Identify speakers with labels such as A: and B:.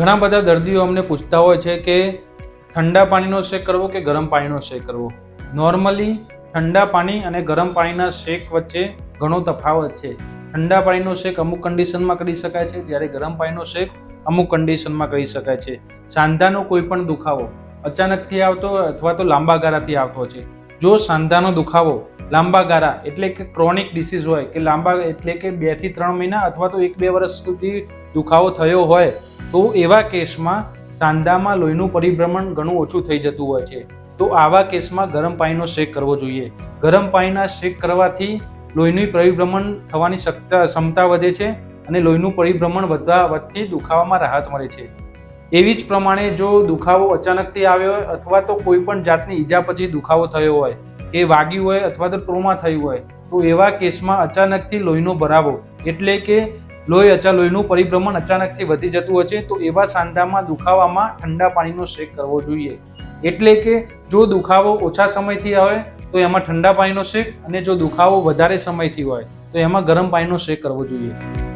A: ઘણા બધા દર્દીઓ અમને પૂછતા હોય છે કે ઠંડા પાણીનો શેક કરવો કે ગરમ પાણીનો શેક કરવો? નોર્મલી ઠંડા પાણી અને ગરમ પાણીના શેક વચ્ચે ઘણો તફાવત છે. ઠંડા પાણીનો શેક અમુક કન્ડિશનમાં કરી શકાય છે, જ્યારે ગરમ પાણીનો શેક અમુક કન્ડિશનમાં કરી શકાય છે. સાંધાનો કોઈ પણ દુખાવો અચાનકથી આવતો અથવા તો લાંબા ગાળાથી આવતો છે. જો સાંધાનો દુખાવો લાંબા ગાળા એટલે કે ક્રોનિક ડિસીઝ હોય કે લાંબા એટલે કે બેથી ત્રણ મહિના અથવા તો એક બે વર્ષ સુધી દુખાવો થયો હોય, તો એવા કેસમાં સાંધામાં લોહીનું પરિભ્રમણ ઘણું ઓછું થઈ જતું હોય છે. તો આવા કેસમાં ગરમ પાણીનો શેક કરવો જોઈએ. ગરમ પાણીના શેક કરવાથી લોહીનું પરિભ્રમણ થવાની શક્તા, ક્ષમતા વધે છે અને લોહીનું પરિભ્રમણ વધવા વધતી દુખાવામાં રાહત મળે છે. એવી જ પ્રમાણે જો દુખાવો અચાનકથી આવ્યો હોય અથવા તો કોઈ પણ જાતની ઈજા પછી દુખાવો થયો હોય, એ વાગ્યું હોય અથવા તો ટ્રોમા થયું હોય, તો એવા કેસમાં અચાનકથી લોહીનો ભરાવો એટલે કે લોહી અચા, લોહીનું પરિભ્રમણ અચાનકથી વધી જતું હોય છે, તો એવા સાંધામાં દુખાવામાં ઠંડા પાણીનો શેક કરવો જોઈએ. એટલે કે જો દુખાવો ઓછા સમયથી હોય તો એમાં ઠંડા પાણીનો શેક અને જો દુખાવો વધારે સમયથી હોય, તો એમાં ગરમ પાણીનો શેક કરવો જોઈએ.